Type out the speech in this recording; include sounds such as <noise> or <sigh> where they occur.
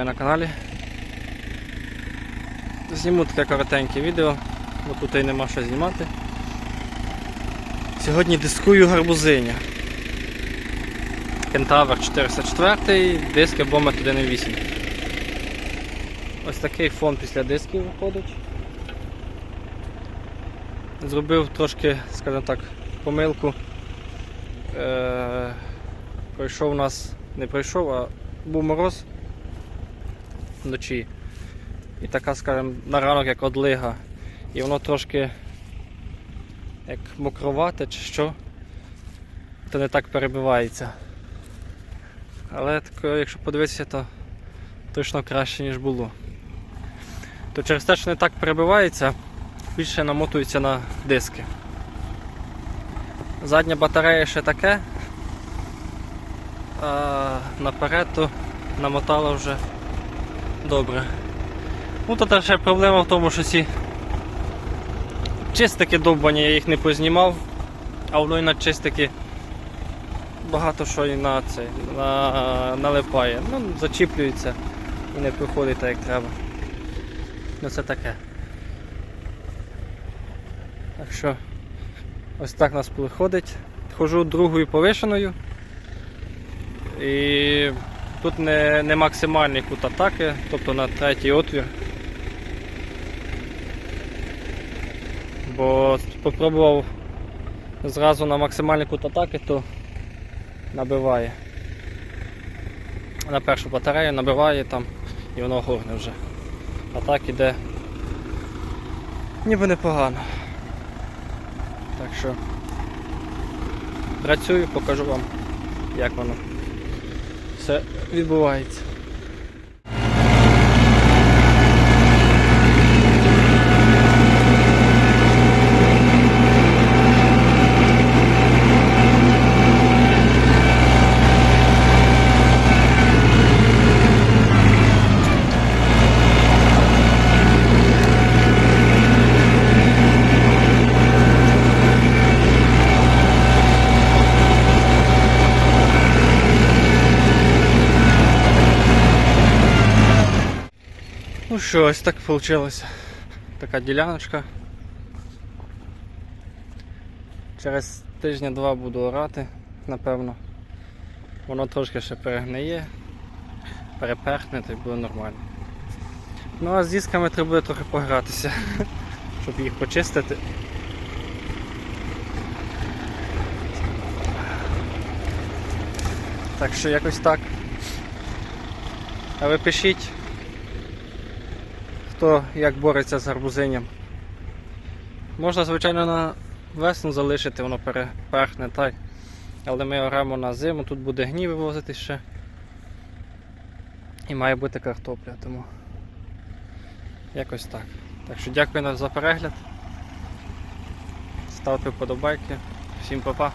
вітаю на каналі. Зніму таке коротеньке відео, бо тут і нема що знімати. Сьогодні дискую гарбузиня. Кентавр 404, диски Бомет 1.8. Ось такий фон після дисків виходить. Зробив трошки, скажімо так, помилку. Е, пройшов у нас, не пройшов, а був мороз вночі. І така, скажімо, на ранок як одлига. І воно трошки як мокровате чи що, то не так перебивається. Але тако, якщо подивитися, то точно краще, ніж було. То через те, що не так перебивається, більше намотується на диски. Задня батарея ще таке, а наперед то намотала вже добре. Ну то ще проблема в тому, що ці чистики довбані, я їх не познімав, а воно і на чистики багато що і на це на, налипає. Ну, зачіплюється і не приходить так, як треба. Ну це таке. Так що ось так у нас виходить. Хожу другою повишеною. І тут не, не максимальний кут атаки, тобто на третій отвір. Бо спробував зразу на максимальний кут атаки, то набиває. На першу батарею набиває там і воно горне вже. А так іде ніби непогано. Так що працюю, покажу вам, як воно все відбувається. Ну що, ось так вийшло. Така діляночка. Через тижня-два буду орати, напевно. Воно трошки ще перегниє, переперхне, то й буде нормально. Ну а з дисками треба буде трохи погратися, <laughs> щоб їх почистити. Так що якось так. А ви пишіть хто як бореться з гарбузинням. Можна, звичайно, на весну залишити, воно переперхне так. Але ми оремо на зиму, тут буде гній вивозити ще. І має бути картопля, тому якось так. Так що дякую за перегляд. Ставте вподобайки. Всім па-па.